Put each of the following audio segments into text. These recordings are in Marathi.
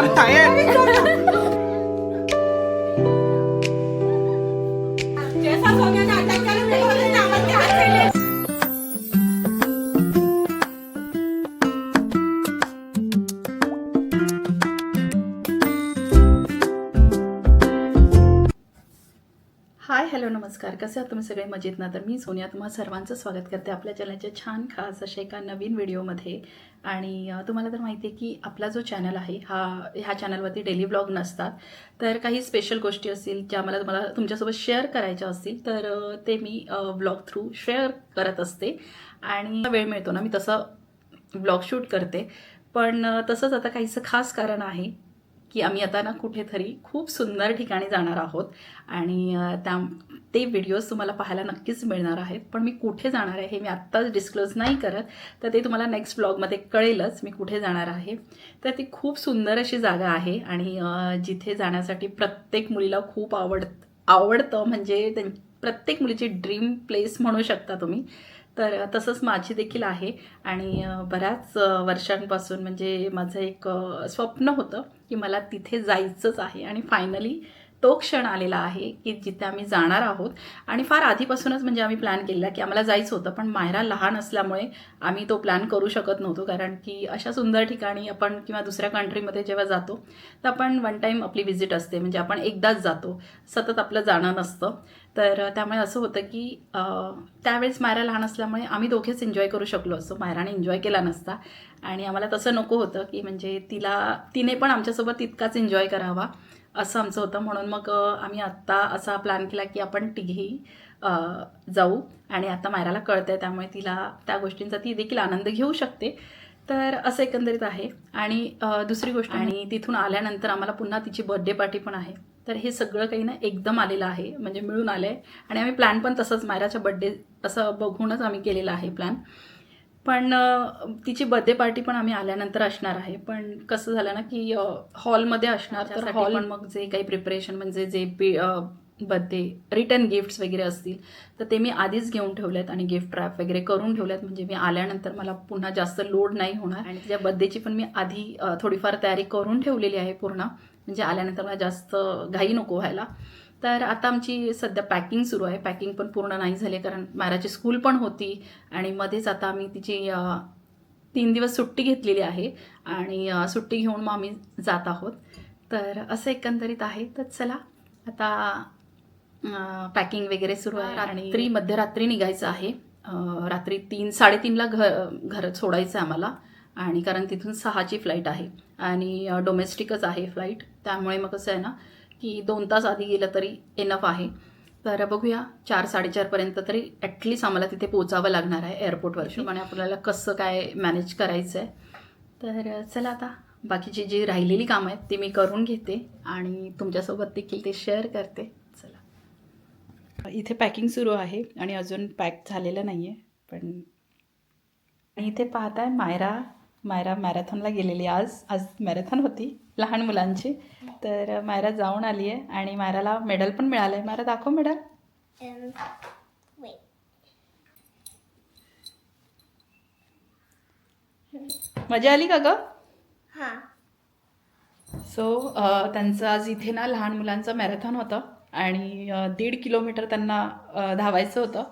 我的 हॅलो नमस्कार. कसे आहात तुम्ही सगळे? मजेत ना? तर मी सोनिया तुम्हा सर्वांचं स्वागत करते आपल्या चॅनलच्या छान खास अशा एका नवीन व्हिडिओमध्ये. आणि तुम्हाला तर माहिती आहे की आपला जो चॅनल आहे हा ह्या चॅनलवरती डेली ब्लॉग नसतात. तर काही स्पेशल गोष्टी असतील ज्या मला तुम्हाला तुमच्यासोबत शेअर करायच्या असतील तर ते मी ब्लॉग थ्रू शेअर करत असते. आणि वेळ मिळतो ना मी तसं ब्लॉग शूट करते. पण तसंच आता काहीसं खास कारण आहे की आम्ही आता ना कुठेतरी खूप सुंदर ठिकाणी जाणार आहोत. आणि त्या ते व्हिडिओज तुम्हाला पाहायला नक्कीच मिळणार आहेत. पण मी कुठे जाणार आहे हे मी आत्ताच डिस्क्लोज नाही करत. तर ते तुम्हाला नेक्स्ट ब्लॉगमध्ये कळेलच मी कुठे जाणार आहे. तर ती खूप सुंदर अशी जागा आहे. आणि जिथे जाण्यासाठी प्रत्येक मुलीला खूप आवड आवडतं म्हणजे त्यां- प्रत्येक मुलीची ड्रीम प्लेस म्हणू शकता तुम्ही. तर तसंच माझी देखील आहे. आणि बऱ्याच वर्षांपासून म्हणजे माझं एक स्वप्न होतं की मला तिथे जायचंच आहे. आणि फायनली तो क्षण आलेला आहे की जिथे आम्ही जाणार आहोत. आणि फार आधीपासूनच म्हणजे आम्ही प्लॅन केलेला की आम्हाला जायचं होतं पण मायरा लहान असल्यामुळे आम्ही तो प्लॅन करू शकत नव्हतो. कारण की अशा सुंदर ठिकाणी आपण किंवा दुसऱ्या कंट्रीमध्ये जेव्हा जातो तर आपण वन टाईम आपली व्हिजिट असते. म्हणजे आपण एकदाच जातो. सतत आपलं जाणं नसतं. तर त्यामुळे असं होतं की त्यावेळेस मायरा लहान असल्यामुळे आम्ही दोघेच एन्जॉय करू शकलो असतो. मायराने एन्जॉय केला नसता. आणि आम्हाला तसं नको होतं की म्हणजे तिला तिने पण आमच्यासोबत तितकाच एन्जॉय करावा. असं आमचं होतं. म्हणून मग आम्ही आत्ता असा प्लॅन केला की आपण तिघेही जाऊ. आणि आता मायराला कळतंय त्यामुळे तिला त्या गोष्टींचा ती देखील आनंद घेऊ शकते. तर असं एकंदरीत आहे. आणि दुसरी गोष्ट आणि तिथून आल्यानंतर आम्हाला पुन्हा तिची बर्थडे पार्टी पण आहे. तर हे सगळं काही ना एकदम आलेलं आहे. म्हणजे मिळून आलं आहे आणि आम्ही प्लॅन पण तसंच मायराच्या बड्डे असं बघूनच आम्ही केलेला आहे प्लॅन पण तिची बर्थडे पार्टी पण आम्ही आल्यानंतर असणार आहे. पण कसं झालं ना की हॉलमध्ये असणार तर हॉल पण मग जे काही प्रिपरेशन म्हणजे जे बर्थडे रिटर्न गिफ्ट्स वगैरे असतील तर ते मी आधीच घेऊन ठेवलेत आणि गिफ्ट रॅप वगैरे करून ठेवलेत. म्हणजे मी आल्यानंतर मला पुन्हा जास्त लोड नाही होणार. आणि तिच्या बर्थडेची पण मी आधी थोडीफार तयारी करून ठेवलेली आहे पूर्ण. म्हणजे आल्यानंतर मला जास्त घाई नको व्हायला. तर आता आमची सध्या पॅकिंग सुरू आहे. पॅकिंग पण पूर्ण नाही झाली कारण माराची स्कूल पण होती आणि मध्येच आता आम्ही तिची तीन दिवस सुट्टी घेतलेली आहे आणि सुट्टी घेऊन मग आम्ही जात आहोत. तर असं एकंदरीत आहे. तर चला आता पॅकिंग वगैरे सुरू आहे आणि रात्री मध्यरात्री निघायचं आहे. रात्री तीन साडेतीनला घर घर सोडायचं आहे आम्हाला आणि कारण तिथून सहाची फ्लाईट आहे आणि डोमेस्टिकच आहे फ्लाईट त्यामुळे मग कसं आहे ना की दोन तास आधी गेलं तरी एनफ आहे. तर बघूया चार साडेचारपर्यंत तरी ॲटलिस्ट आम्हाला तिथे पोचावं लागणार आहे एअरपोर्टवर आणि आपल्याला कसं काय मॅनेज करायचं आहे तर चला आता बाकीची जी राहिलेली कामं आहेत ती मी करून घेते आणि तुमच्यासोबत देखील ते शेअर करते. चला. इथे पॅकिंग सुरू आहे आणि अजून पॅक झालेलं नाही आहे पण इथे पाहताय मायरा मायरा मॅरेथॉनला गेलेली आज. आज मॅरेथॉन होती लहान मुलांची. तर मायरा जाऊन आली आहे आणि मायराला मेडल पण मिळालं आहे मायरा दाखव मेडल. Wait. मजा आली का गं? हाँ. सो त्यांचं आज इथे ना लहान मुलांचं मॅरेथॉन होतं आणि दीड किलोमीटर त्यांना धावायचं होतं.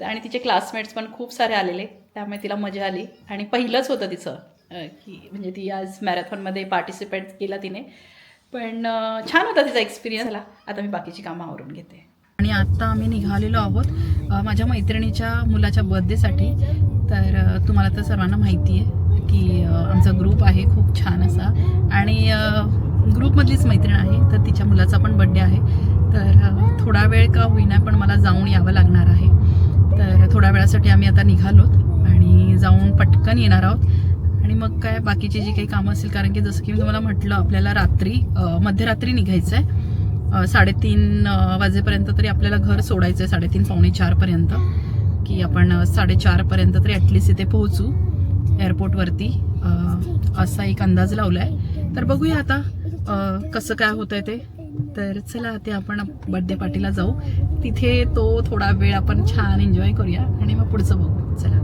आणि तिचे क्लासमेट्स पण खूप सारे आलेले. त्यामुळे तिला मजा आली. आणि पहिलंच होतं तिचं. की म्हणजे ती आज मॅरेथॉनमध्ये पार्टिसिपेट केला तिने. पण छान होता तिचा एक्सपिरियन्स झाला आता मी बाकीची कामं आवरून घेते. आणि आत्ता आम्ही निघालेलो आहोत माझ्या मैत्रिणीच्या मुलाच्या बर्थडेसाठी तर तुम्हाला तर सर्वांना माहिती आहे की आमचा ग्रुप आहे खूप छान असा. आणि ग्रुपमधलीच मैत्रीण आहे तर तिच्या मुलाचा पण बड्डे आहे. तर थोडा वेळ का होईना पण मला जाऊन यावं लागणार आहे. तर थोड्या वेळासाठी आम्ही आता निघालोत आणि जाऊन पटकन येणार आहोत. आणि मग काय बाकीची जी काही कामं असतील कारण की जसं की मी तुम्हाला म्हटलं आपल्याला रात्री मध्यरात्री निघायचं आहे साडेतीन वाजेपर्यंत तरी आपल्याला घर सोडायचं आहे साडेतीन पावणे चारपर्यंत की आपण साडेचारपर्यंत तरी ॲटलिस्ट इथे पोहोचू एअरपोर्टवरती असा एक अंदाज लावला आहे तर बघूया आता कसं काय होतं आहे ते. तर चला ते आपण बड्डे पार्टीला जाऊ. तिथे तो थोडा वेळ आपण छान एन्जॉय करूया आणि मग पुढचं बघू. चला.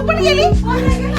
पण गेली?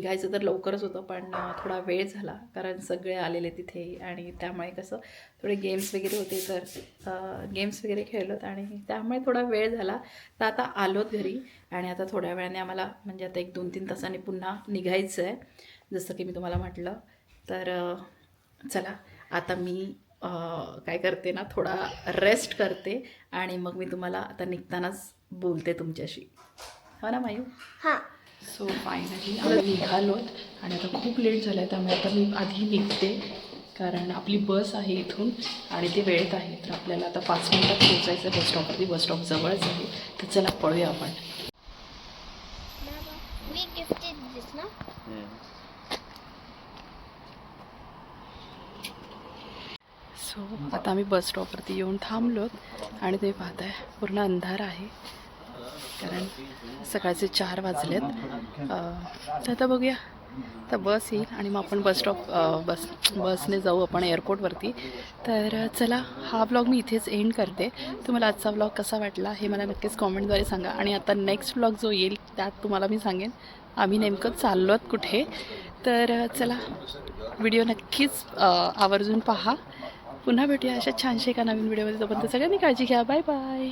निघायचं तर लवकरच होतं पण थोडा वेळ झाला. कारण सगळे आलेले तिथे आणि त्यामुळे कसं थोडे गेम्स वगैरे होते तर गेम्स वगैरे खेळलोत आणि त्यामुळे थोडा वेळ झाला. तर आता आलोत घरी आणि आता थोड्या वेळाने आम्हाला म्हणजे आता एक दोन तीन तासांनी पुन्हा निघायचं आहे जसं की मी तुम्हाला म्हटलं. तर चला आता मी काय करते ना थोडा रेस्ट करते आणि मग मी तुम्हाला आता निघतानाच बोलते तुमच्याशी. हो ना मायू? हां. सो फायनली आता निघालो आणि आता खूप लेट झालं आहे त्यामुळे आता मी आधी निघते. कारण आपली बस आहे इथून आणि ती वेळेत आहे. तर आपल्याला आता पाच मिनिटात पोहोचायचं आहे. बस स्टॉपवरती बस स्टॉप जवळच आहे. तर चला पळूया आपण. सो आता आम्ही बस स्टॉपवरती येऊन थांबलोत आणि तुम्ही पाहताय पूर्ण अंधार आहे. कारण सकाळचे चार वाजलेत. तर आता बघूया. तर बस येईल आणि मग आपण बस स्टॉप बस बसने जाऊ आपण एअरपोर्टवरती. तर चला हा ब्लॉग मी इथेच एंड करते. तुम्हाला आजचा ब्लॉग कसा वाटला हे मला नक्कीच कॉमेंटद्वारे सांगा. आणि आता नेक्स्ट ब्लॉग जो येईल त्यात तुम्हाला मी सांगेन आम्ही नेमकं चाललो आहोत कुठे. तर चला व्हिडिओ नक्कीच आवर्जून पहा. पुन्हा भेटूया अशा छानशा एका नवीन व्हिडिओमध्ये तोपर्यंत सगळ्यांनी काळजी घ्या. Bye bye